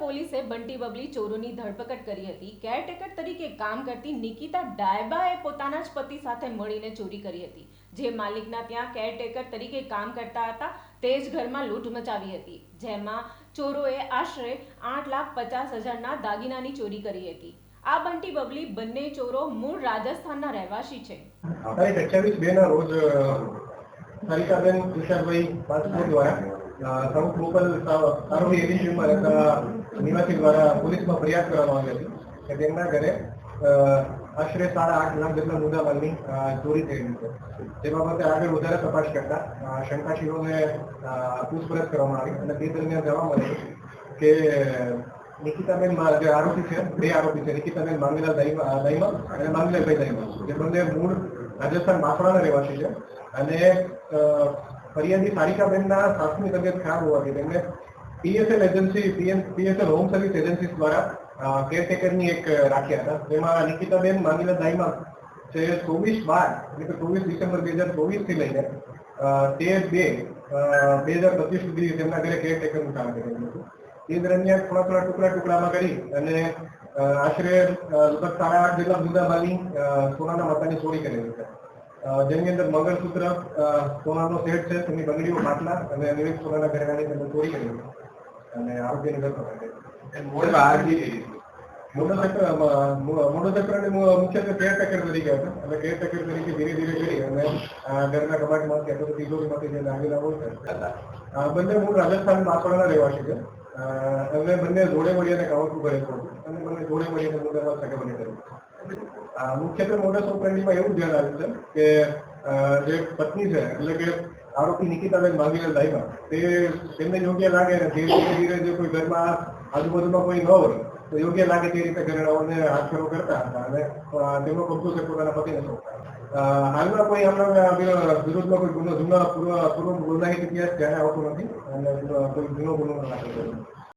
પોલીસે બંટી બબલી ચોરોની ધરપકડ કરી હતી. કેરટેકર તરીકે કામ કરતી નિકિતા ડાયબાએ પોતાના જ પતિ સાથે મળીને ચોરી કરી હતી. જે માલિકના ત્યાં કેરટેકર તરીકે કામ કરતા હતા, તે જ ઘરમાં લૂંટ મચાવી હતી, જેમાં ચોરોએ આશરે આઠ લાખ પચાસ હજારના દાગીનાની ચોરી કરી હતી. આ બંટી બબલી બંને ચોરો મૂળ રાજસ્થાનના રહેવાસી છે. તારીખ બે ના રોજ સરિતાબેન તુષારભાઈ પાસપોર્ટ દ્વારા સાઉથ લોકલ સારોલી એડિશનમાં રહેતા નિવાસી દ્વારા પોલીસમાં ફરિયાદ કરવામાં આવી હતી કે તેમના ઘરે આશરે સાડા આઠ લાખ જેટલા મુદ્દામાલની ચોરી થયેલી છે. તે બાબતે આગળ વધારે તપાસ કરતા શંકાશીઓને પૂછપરછ કરવામાં આવી અને તે દરમિયાન જવા મળ્યું કે, નિકિતાબેન જે આરોપી છે, બે આરોપી છે, નિકિતાબેન માંગેલા દાઈમા દાઈમા અને માંગેલાલભાઈ દાઈમા, જે બંને મૂળ રાજસ્થાન બાંસવાડાના રહેવાસી છે અને ફરિયાદી સારિકાબેનના સાસની તબિયત ખરાબ હોવાથી તેમને P S L agency P S L home service agency દ્વારા કેરટેકરની એક રાખ્યા હતા. જેમાં નિકિતાબેન માંગીલા દાઈમા જે ચોવીસ બાર એટલે કે ચોવીસ ડિસેમ્બર બે હજાર ચોવીસથી લઈને તેર બે બે હજાર પચીસ સુધી તેમના ઘરે કેરટેકરનું કામ કરેલું હતું. એ દરમિયાન થોડા થોડા ટુકડા ટુકડામાં કરી અને આશરે લગભગ સાડા આઠ જેટલા જુદા ભાગની સોનાના માતાની ચોરી કરેલી અ, જેની અંદર મંગળસૂત્ર સોનાનો સેટ છે તેની બંગડીઓ માટલા અને વિવિધ સોનાના ઘરેણાની અંદર ચોરી કરેલી અને કરી મોટો મુખ્યત્વે કેરટેકર તરીકે હતો. અને કેરટેકર તરીકે ધીરે ધીરે કરી અને ઘરના કબાટમાંથી અથવા તિજોરીમાંથી જે લાગેલા હોય છે. બંને મૂળ રાજસ્થાન બાંસવાડાના રહેવાસી છે. અ, બંને જોડે મળીને કામ કરે છે અને બંને જોડે મળીને મુદ્દામાં સગામણી કરી. આ મુખ્યત્વે મોટા સોપરેન્ડીમાં એવું ધ્યાન આવ્યું છે કે જે પત્ની છે, એટલે કે આરોપી નિકિતાબેન માંગીને દાઈમાં તે તેમને યોગ્ય લાગે ને જે ધીરે જે કોઈ ઘરમાં આજુબાજુમાં કોઈ ન હોય, તો યોગ્ય લાગે તે રીતે ઘરેણાઓને હાથફેરો કરતા હતા અને તેમનો કબજો છે પોતાના પતિને સોંપતા હાલમાં કોઈ આપણા વિરો- વિરોધમાં કોઈ ગુનો જૂના પૂર્વ પૂર્વ ગુનાહિત ઇતિહાસ ધ્યાને આવતો નથી અને કોઈ જૂનો ગુનો નથી.